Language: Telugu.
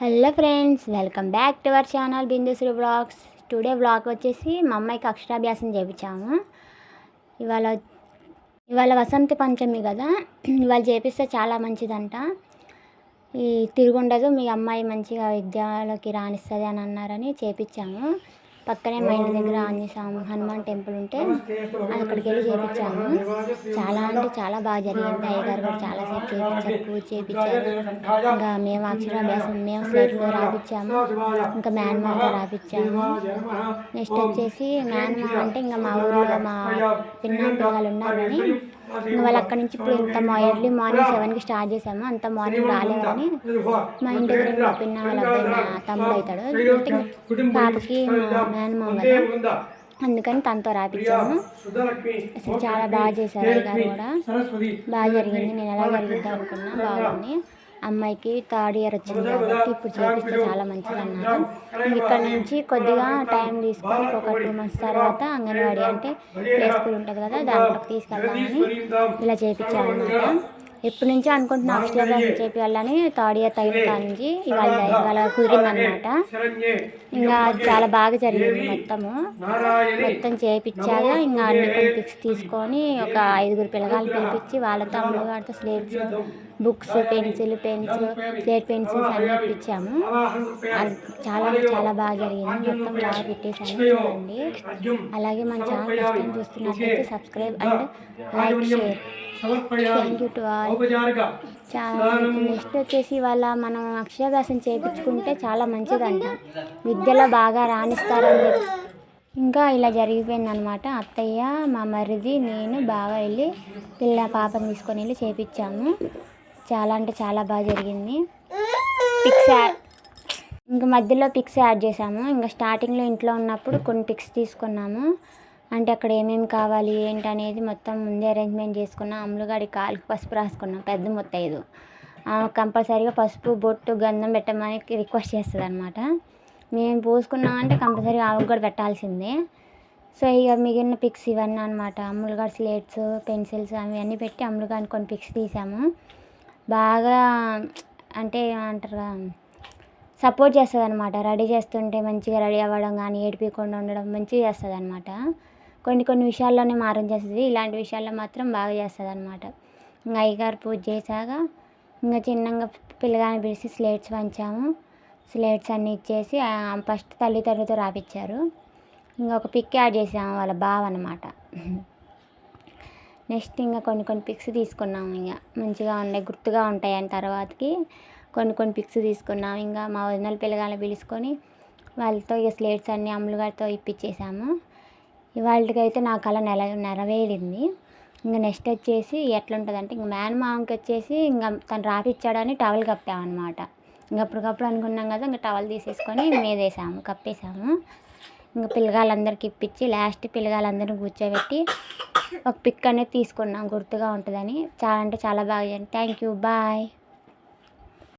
Hello friends welcome back to our channel Bindusri vlogs today vlog వచ్చేసి మా అమ్మాయికి అక్షరాభ్యాసం చేయించాము ఇవాళ ఇవాళ వసంత పంచమి కదా ఇవాళ చేపిస్తే చాలా మంచిదంట. ఈ తిరుగుండదు మీ అమ్మాయి మంచిగా విద్యలోకి రాణిస్తుంది అని అన్నారని చేపించాము. పక్కనే మా ఇంటి దగ్గర ఆంజనేయ స్వామి హనుమాన్ టెంపుల్ ఉంటే అక్కడికి వెళ్ళి చేపించాము. చాలా అంటే చాలా బాగా జరిగింది. అయ్యగారు కూడా చాలాసేపు చేపించారు పూజ చేపించారు. ఇంకా మేము అక్షరాభ్యాసం మేము స్లేట్లో రాపించాము ఇంకా మేనమామ రాపించాము నెక్స్ట్ వచ్చేసి మ్యాన్మార్ అంటే ఇంకా మా ఊర్లో మా పిన్న పిల్లలు ఉన్నారని వాళ్ళు అక్కడి నుంచి ఇప్పుడు ఇంత ఎర్లీ మార్నింగ్ సెవెన్కి స్టార్ట్ చేసాము. అంత మార్నింగ్ రాలేదని మా ఇంటి దగ్గర మా పిన్న వాళ్ళ తమ్ముడు అవుతాడు. పాపకి మా మేనమామ కదా అందుకని తనతో రాపించాము అసలు చాలా బాగా చేశారు గారు కూడా. బాగా జరిగింది. నేను ఎలా జరిగిద్దాం అనుకున్నా? బాగుంది. అమ్మాయికి థర్డ్ ఇయర్ వచ్చింది కాబట్టి ఇప్పుడు చేపిస్తే చాలా మంచిది అన్నారు ఇక్కడ నుంచి కొద్దిగా టైం తీసుకొని ఒక టూ మంత్స్ తర్వాత అంగన్వాడీ అంటే ప్లే స్కూల్ ఉంటుంది కదా దాంట్లోకి తీసుకెళ్దామని ఇలా చేయించాలన్నమాట ఎప్పటి నుంచో అనుకుంటున్నా అక్షరాభ్యాసం చేపించాలని థర్డ్ ఇయర్ తగిన కాడ నుంచి ఇవాళ ఇవాళ కుదిరిందనమాట. ఇంకా చాలా బాగా జరిగింది మొత్తము. మొత్తం చేయించాక ఇంకా అన్ని కొన్ని పిక్స్ తీసుకొని ఒక ఐదుగురు పిల్లగాళ్ళు పిలిపించి వాళ్ళతో అమ్మగారితో slates books pencil pens slate pencils అన్నీ ఇప్పించాము చాలా చాలా బాగా జరిగింది. మొత్తం బాగా పెట్టేసాను చూడండి. అలాగే మన ఛానల్ టైం చూస్తున్నట్లయితే subscribe and like share. Thank you to all చాలా నెక్స్ట్ వచ్చేసి వాళ్ళ మనం అక్షరాభ్యాసం చేయించుకుంటే చాలా మంచిదంట. విద్యలో బాగా రాణిస్తారని ఇంకా ఇలా జరిగిపోయింది అనమాట అత్తయ్య మా మరిది నేను బాగా వెళ్ళి పిల్ల పాపని తీసుకొని వెళ్ళి చేపించాము. చాలా అంటే చాలా బాగా జరిగింది. పిక్స్ ఇంకా మధ్యలో పిక్స్ యాడ్ చేసాము ఇంకా స్టార్టింగ్లో ఇంట్లో ఉన్నప్పుడు కొన్ని పిక్స్ తీసుకున్నాము. అంటే అక్కడ ఏమేమి కావాలి ఏంటి అనేది మొత్తం ముందే అరేంజ్మెంట్ చేసుకున్నాం అమ్ములుగాడి కాలికి పసుపు రాసుకున్నాం పెద్ద ముత్తైదు. కంపల్సరీగా పసుపు బొట్టు గంధం పెట్టమని రిక్వెస్ట్ చేస్తుంది అనమాట మేము పూసుకున్నామంటే కంపల్సరీగా ఆవుకు కూడా పెట్టాల్సిందే. సో ఇక మిగిలిన పిక్స్ ఇవన్నీ అనమాట అమ్ములుగాడి స్లేట్స్ పెన్సిల్స్ అవన్నీ పెట్టి అమ్ములుగాడిని కొన్ని పిక్స్ తీసాము. బాగా అంటే ఏమంటారు సపోర్ట్ చేస్తుంది అనమాట రెడీ చేస్తుంటే మంచిగా రెడీ అవ్వడం కానీ ఏడిపికుండా ఉండడం మంచిగా చేస్తుంది అనమాట కొన్ని కొన్ని విషయాల్లోనే మారం చేస్తుంది. ఇలాంటి విషయాల్లో మాత్రం బాగా చేస్తుంది అనమాట ఇంకా అయ్యగారు పూజ చేశాక ఇంకా చిన్నగా పిల్లగాని పిలిచి స్లేట్స్ పంచాము. స్లేట్స్ అన్నీ ఇచ్చేసి ఫస్ట్ తల్లిదండ్రులతో రాపిచ్చారు. ఇంకా ఒక పిక్ యాడ్ చేసాము వాళ్ళ బావ అనమాట నెక్స్ట్ ఇంకా కొన్ని కొన్ని పిక్స్ తీసుకున్నాము ఇంకా మంచిగా ఉన్నాయి గుర్తుగా ఉంటాయని తర్వాతకి కొన్ని కొన్ని పిక్స్ తీసుకున్నాం ఇంకా మా ఒరిజినల్ పిల్లగాళ్ళని పిలుచుకొని వాళ్ళతో ఇక స్లేట్స్ అన్నీ అమ్ములుగారితో ఇప్పించేసాము ఇవాళకైతే నా కళ నెల నెరవేరింది. ఇంకా నెక్స్ట్ వచ్చేసి ఎట్లుంటుందంటే ఇంక మేనమామకి వచ్చేసి ఇంకా తను రాపిచ్చాడని టవల్ కప్పామన్నమాట. ఇంకా అప్పటికప్పుడు అనుకున్నాం కదా ఇంకా టవల్ తీసేసుకొని మీదేసాము కప్పేసాము. ఇంకా పిల్లగాళ్ళందరికి ఇప్పించి లాస్ట్ పిల్లగాళ్ళందరిని కూర్చోబెట్టి ఒక పిక్ అనేది తీసుకున్నాం గుర్తుగా ఉంటుందని. చాలా అంటే చాలా బాగా థ్యాంక్ యూ. బాయ్.